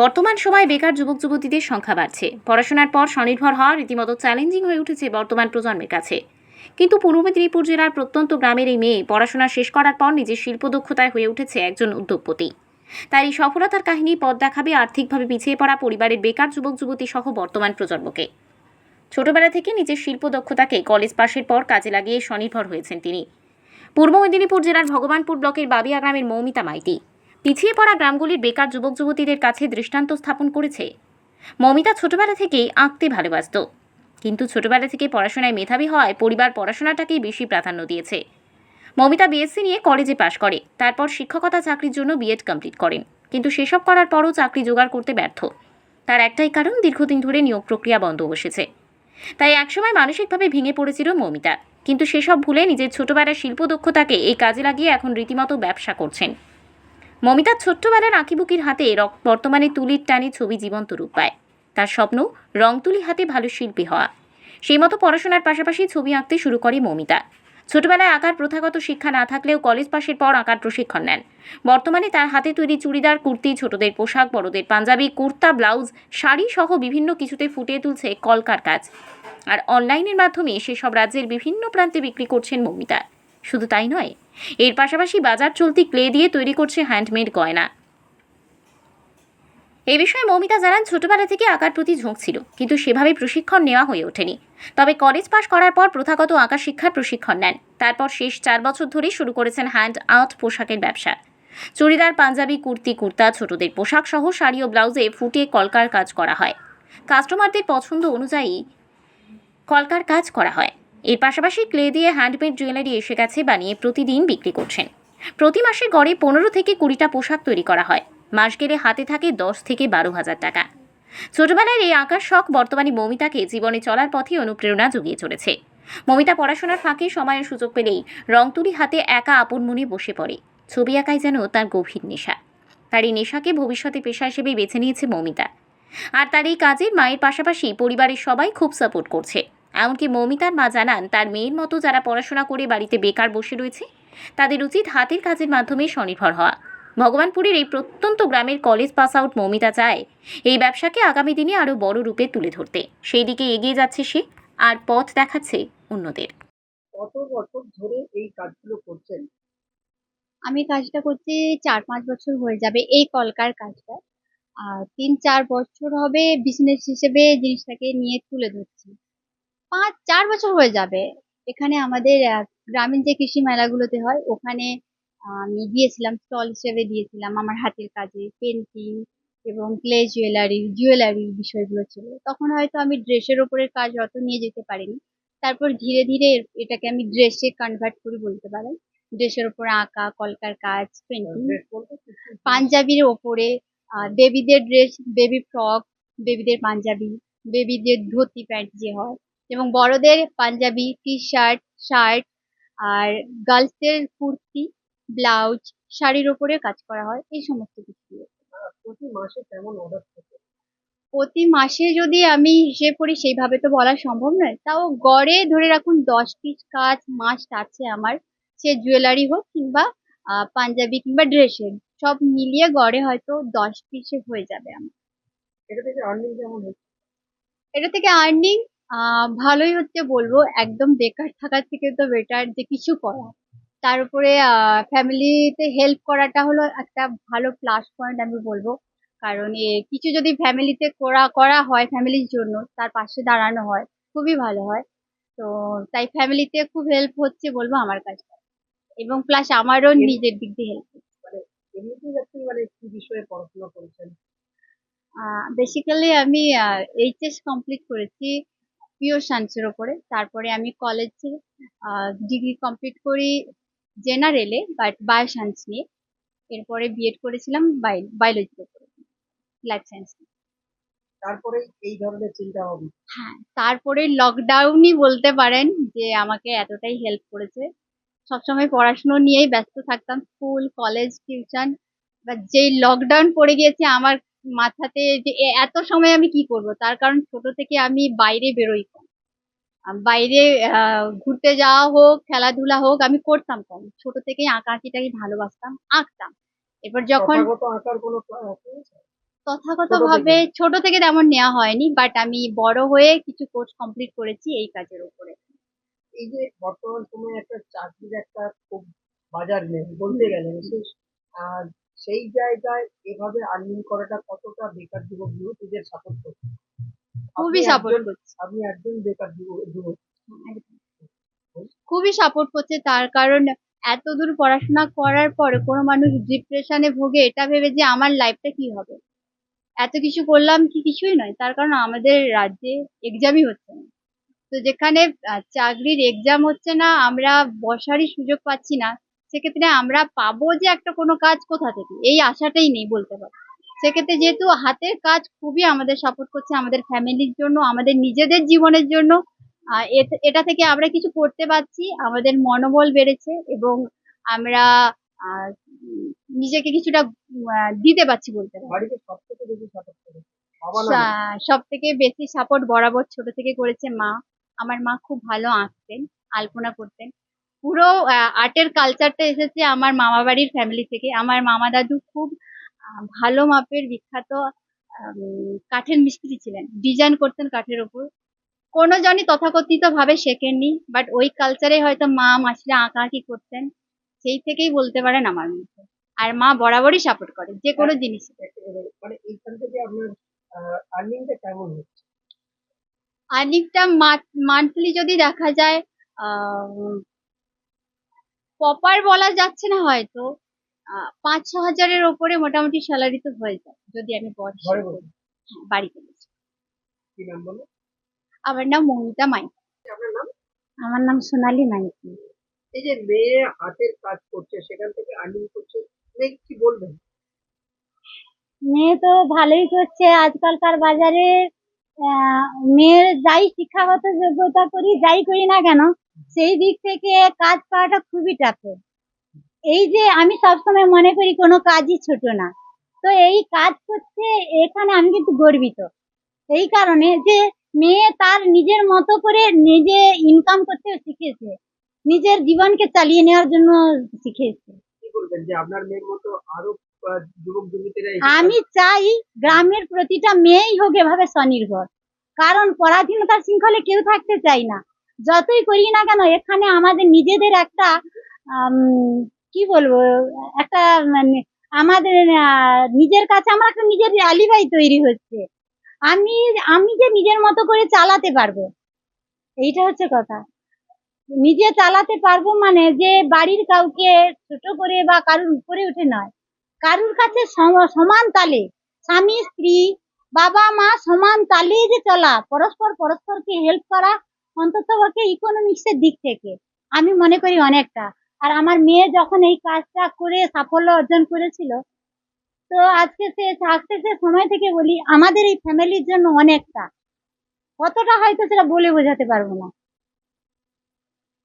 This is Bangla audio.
বর্তমান সময়ে বেকার যুবক যুবতীদের সংখ্যা বাড়ছে। পড়াশোনার পর স্বনির্ভর হওয়া রীতিমতো চ্যালেঞ্জিং হয়ে উঠেছে বর্তমান প্রজন্মের কাছে। কিন্তু পূর্ব মেদিনীপুর জেলার প্রত্যন্ত গ্রামের এই মেয়ে পড়াশোনা শেষ করার পর নিজের শিল্প দক্ষতায় হয়ে উঠেছে একজন উদ্যোগপতি। তার এই সফলতার কাহিনী পথ দেখাবে আর্থিকভাবে পিছিয়ে পড়া পরিবারের বেকার যুবক যুবতী সহ বর্তমান প্রজন্মকে। ছোটবেলা থেকে নিজের শিল্প দক্ষতাকে কলেজ পাশের পর কাজে লাগিয়ে স্বনির্ভর হয়েছেন তিনি। পূর্ব মেদিনীপুর জেলার ভগবানপুর ব্লকের বাবিয়া গ্রামের মৌমিতা মাইতি। পিছিয়ে পড়া গ্রামগুলির বেকার যুবক যুবতীদের কাছে দৃষ্টান্ত স্থাপন করেছে। মমিতা ছোটবেলা থেকেই আঁকতে ভালোবাসত। কিন্তু ছোটবেলা থেকে পড়াশোনায় মেধাবী হওয়ায় পরিবার পড়াশোনাটাকেই বেশি প্রাধান্য দিয়েছে। মমিতা বিএসসি নিয়ে কলেজে পাশ করে, তারপর শিক্ষকতা চাকরির জন্য বিএড কমপ্লিট করেন। কিন্তু সেসব করার পরও চাকরি জোগাড় করতে ব্যর্থ। তার একটাই কারণ, দীর্ঘদিন ধরে নিয়োগ প্রক্রিয়া বন্ধ বসেছে। তাই একসময় মানসিকভাবে ভেঙে পড়েছিল মমিতা। কিন্তু সেসব ভুলে নিজের ছোটবেলার শিল্প দক্ষতাকে এই কাজে লাগিয়ে এখন রীতিমতো ব্যবসা করছেন। মমিতার ছোট্টবেলার আঁকিবুকির হাতে বর্তমানে তুলির টানে ছবি জীবন্ত রূপ পায়। তার স্বপ্ন রং তুলি হাতে ভালো শিল্পী হওয়া। সেই মতো পড়াশোনার পাশাপাশি ছবি আঁকতে শুরু করে মমিতা। ছোটবেলায় আঁকার প্রথাগত শিক্ষা না থাকলেও কলেজ পাশের পর আঁকার প্রশিক্ষণ নেন। বর্তমানে তার হাতে তৈরি চুড়িদার, কুর্তি, ছোটদের পোশাক, বড়দের পাঞ্জাবি, কুর্তা, ব্লাউজ, শাড়ি সহ বিভিন্ন কিছুতে ফুটিয়ে তুলছে কলকার কাজ। আর অনলাইনের মাধ্যমে সেসব রাজ্যের বিভিন্ন প্রান্তে বিক্রি করছেন মমিতা। শুধু তাই নয় এর পাশাপাশি বাজার চলতি ক্লে দিয়ে তৈরি করছে হ্যান্ডমেড গয়না। এ বিষয়ে মৌমিতা জানান, ছোটবেলা থেকে আঁকার প্রতি ঝোঁক ছিল, কিন্তু সেভাবে প্রশিক্ষণ নেওয়া হয়ে ওঠেনি। তবে কলেজ পাশ করার পর প্রথাগত আঁকা শিক্ষার প্রশিক্ষণ নেন। তারপর শেষ চার বছর ধরে শুরু করেছেন হ্যান্ড আর্ট পোশাকের ব্যবসা। চুড়িদার, পাঞ্জাবি, কুর্তি, কুর্তা, ছোটদের পোশাক সহ শাড়ি ও ব্লাউজে ফুটিয়ে কলকার কাজ করা হয়। কাস্টমারদের পছন্দ অনুযায়ী কলকার কাজ করা হয়। এর পাশাপাশি ক্লে দিয়ে হ্যান্ডমেড জুয়েলারি এসে গেছে, বানিয়ে প্রতিদিন বিক্রি করছেন। প্রতি মাসে গড়ে পনেরো থেকে কুড়িটা পোশাক তৈরি করা হয়। মাস গেলে হাতে থাকে দশ থেকে বারো হাজার টাকা। ছোটবেলার এই আঁকার শখ বর্তমানে মমিতাকে জীবনে চলার পথে অনুপ্রেরণা জুগিয়ে চলেছে। মমিতা পড়াশোনার ফাঁকে সময়ের সুযোগ পেলেই রং তুলি হাতে একা আপন মনে বসে পড়ে। ছবি আঁকাই যেন তার গভীর নেশা। তার এই নেশাকে ভবিষ্যতে পেশা হিসেবে বেছে নিয়েছে মমিতা। আর তার এই কাজের মায়ের পাশাপাশি পরিবারের সবাই খুব সাপোর্ট করছে। এমনকি মৌমিতার মা জানান তার মেয়ের মতো যারা পড়াশোনা করে বাড়িতে বেকার বসে রয়েছে তাদের উচিত হাতের কাজের মাধ্যমে স্বনির্ভর হওয়া। ভগবানপুরের এই প্রত্যন্ত গ্রামের কলেজ পাস আউট মৌমিতা চায় এই ব্যবসাকে আগামী দিনে আরও বড় রূপে তুলে ধরতে। সেই দিকে এগিয়ে যাচ্ছে সে আর পথ দেখাচ্ছে অন্যদের। কত বছর ধরে এই কাজগুলো করছেন? আমি কাজটা করছি চার পাঁচ বছর হয়ে যাবে এই কলকার কাজটা। আর তিন চার বছর হবে বিজনেস হিসেবে জিনিসটাকে নিয়ে তুলে ধরছি। পাঁচ চার বছর হয়ে যাবে। এখানে আমাদের গ্রামীণ যে কৃষি মেলাগুলোতে হয় ওখানে আমি দিয়েছিলাম স্টল হিসেবে দিয়েছিলাম আমার হাতের কাজে পেন্টিং এবং ক্লে জুয়েলারি জুয়েলারি বিষয়গুলো ছিল। তখন হয়তো আমি ড্রেসের ওপরের কাজ অত নিয়ে যেতে পারিনি। তারপর ধীরে ধীরে এটাকে আমি ড্রেসে কনভার্ট করি বলতে পারেন। ড্রেসের ওপরে আঁকা কলকার কাজ পেন্টিং? পাঞ্জাবির ওপরে বেবিদের ড্রেস বেবি ফ্রক বেবিদের পাঞ্জাবি বেবিদের ধুতি প্যান্ট যে হয় এবং বড়দের পাঞ্জাবি টি শার্ট শার্ট আর গার্লসদের কুর্তি ব্লাউজ শাড়ির ওপরে কাজ করা হয়। এই সমস্ত কিছু দিয়ে। প্রতি মাসে কেমন অর্ডার থাকে? প্রতি মাসে যদি আমি হিসেব করি সেইভাবে তো বলা সম্ভব নয়। তাও গড়ে ধরে রাখুন দশ পিস কাজ মাস্ট আছে আমার। সে জুয়েলারি হোক কিংবা পাঞ্জাবি কিংবা ড্রেসের সব মিলিয়ে গড়ে হয়তো দশ পিসে হয়ে যাবে আমার। এটা থেকে আর্নিং কেমন হচ্ছে? এটা থেকে আর্নিং ভালোই হচ্ছে বলব। একদম বেকার থাকার থেকে তো বেটার যে কিছু করা তার উপরে ফ্যামিলিতে হেল্প করাটা হলো একটা ভালো প্লাস পয়েন্ট আমি বলব। কারণ এ কিছু যদি ফ্যামিলিতে করা করা হয় ফ্যামিলির জন্য তার পাশে দাঁড়ানো হয় খুবই ভালো হয়। তো তাই ফ্যামিলিতে খুব হেল্প হচ্ছে বলব আমার কাছে। এবং প্লাস আমারও নিজের দিক দিয়ে হেল্প মানে মানে বিষয়ে পড়াশোনা করেছেন? বেসিক্যালি আমি এইচএস কমপ্লিট করেছি। পিওর সায়েন্সের ওপরে। তারপরে আমি কলেজে ডিগ্রি কমপ্লিট করি জেনারেলে বাট বায়ো সায়েন্স নিয়ে। এরপরে বিএড করেছিলাম বায়োলজির ওপরে লাইফ সায়েন্স তারপরে এই ধরনের চিন্তা ভাবনা হ্যাঁ তারপরে লকডাউনই বলতে পারেন যে আমাকে এতটাই হেল্প করেছে। সবসময় পড়াশুনো নিয়েই ব্যস্ত থাকতাম স্কুল কলেজ টিউশন বা যেই লকডাউন পড়ে গিয়েছে আমার মাথাতে যে এত সময় আমি কি করব? তার কারণ ছোট থেকে আমি বাইরে বেরোই কম। বাইরে ঘুরতে যাওয়া হোক খেলাধুলা হোক আমি করতাম কম। ছোট থেকেই আঁকা আঁকিটাকে ভালোবাসতাম আঁকতাম। এবার যখন তথাগত ভাবে? ছোট থেকে? তেমন নেওয়া হয়নি বাট আমি বড় হয়ে কিছু কোর্স কমপ্লিট করেছি এই কাজের উপরে। এই যে বর্তমান সময়ে একটা চাকরির একটা খুব বাজার নেই বলতে গেলে বিশেষ। সেই জায়গায় এভাবে আর্নিং করাটা কতটা বেকার যুবক যুবতীদের সাপোর্ট করছে? খুবই সাপোর্ট করছে। আপনি একজন বেকার যুবক। যুবক খুবই সাপোর্ট করছে তার কারণ এত দূর পড়াশোনা করার পরে কোনো মানুষ ডিপ্রেশনে ভোগে এটা ভেবে যে আমার লাইফটা কি হবে? এত কিছু করলাম কি কিছুই নয়। তার কারণ আমাদের রাজ্যে এক্সামই হচ্ছে না। তো যেখানে চাকরির এক্সাম হচ্ছে না আমরা বসারই সুযোগ পাচ্ছি না। সেক্ষেত্রে আমরা পাবো যে একটা কোনো কাজ কোথা থেকে? এই আশাটাই নেই বলতে পারি। সেক্ষেত্রে যেহেতু হাতের কাজ খুবই আমাদের সাপোর্ট করছে আমাদের ফ্যামিলির জন্য আমাদের নিজেদের জীবনের জন্য এটা থেকে আমরা কিছু করতে পারছি আমাদের মনোবল বেড়েছে এবং আমরা আহ, নিজেকে কিছুটা দিতে পারছি বলতে পারি? সব থেকে বেশি সাপোর্ট বরাবর ছোট থেকে করেছে মা। আমার মা খুব ভালো আঁকতেন আলপনা করতেন। পুরো আর্টের কালচারটা এসেছে আমার মামা বাড়ির ফ্যামিলি থেকে। আমার মামা দাদু খুব ভালো মাপের বিখ্যাত কাঠের মিস্ত্রি ছিলেন। ডিজাইন করতেন কাঠের ওপর। কোনো জনই তথাকথিত ভাবে শেখেননি বাট ওই কালচারে হয়তো মা মাসিরা আঁকাআঁকি করতেন। সেই থেকেই বলতে পারেন আমার মধ্যে আর মা বরাবরই সাপোর্ট করে যে কোনো জিনিস একেবারে মানে এইখান থেকে আপনার আর্নিংটা কেমন হচ্ছে? আর্নিংটা মান্থলি যদি দেখা যায় প্রপার বলা যাচ্ছে না হয়তো আহ, পাঁচ ছ হাজারের ওপরে মোটামুটি স্যালারি তো হয়ে যায় যদি আমি। হ্যাঁ, বাড়িতে আমার নাম মৌমিতা মাই আমার নাম সোনালী মাইতি। এই যে মেয়ে হাতের কাজ করছে সেখান থেকে আর্নিং করছে মেয়ে কি বলবেন মেয়ে তো ভালোই করছে আজকালকার বাজারে আহ, মেয়ের যাই শিক্ষাগত যোগ্যতা করি যাই করি না কেন সেই দিক থেকে কাজ পাওয়াটা খুবই টাফে এই যে আমি সবসময় মনে করি কোনো কাজই ছোট না। তো এই কাজ করছে এখানে আমি কিন্তু গর্বিত। এই কারণে যে মেয়ে তার নিজের মতো করে নিজে ইনকাম করতে শিখেছে। নিজের জীবনকে চালিয়ে নেওয়ার জন্য শিখেছে। আমি চাই গ্রামের প্রতিটা মেয়েই হোক এভাবে স্বনির্ভর। কারণ পরাধীনতার শৃঙ্খলে কেউ থাকতে চাই না। যতই করি না কেন, এখানে আমাদের নিজেদের একটা কি বলব, একটা মানে আমাদের নিজের কাছে আমার একটা নিজের আলিবাই তৈরি হচ্ছে। আমি আমি যে নিজের মতো করে চালাতে পারব, এইটা হচ্ছে কথা। নিজে চালাতে পারব মানে যে বাড়ির কাউকে ছোট করে বা কারুর উপরে উঠে নয়। কারুর কাছে সম- সমান তালে, স্বামী, স্ত্রী, বাবা, মা সমান তালে যে চলা, পরস্পর পরস্পরকে হেল্প করা অন্তত পক্ষে ইকোনমিক্সের দিক থেকে। আমি মনে করি অনেকটা। আর আমার মেয়ে যখন এই কাজটা করে সাফল্য অর্জন করেছিল, তো আজকে সে সাকসেসের সময় থেকে বলি, আমাদের এই ফ্যামিলির জন্য অনেকটা। কতটা হয়তো সেটা বলে বোঝাতে পারব না।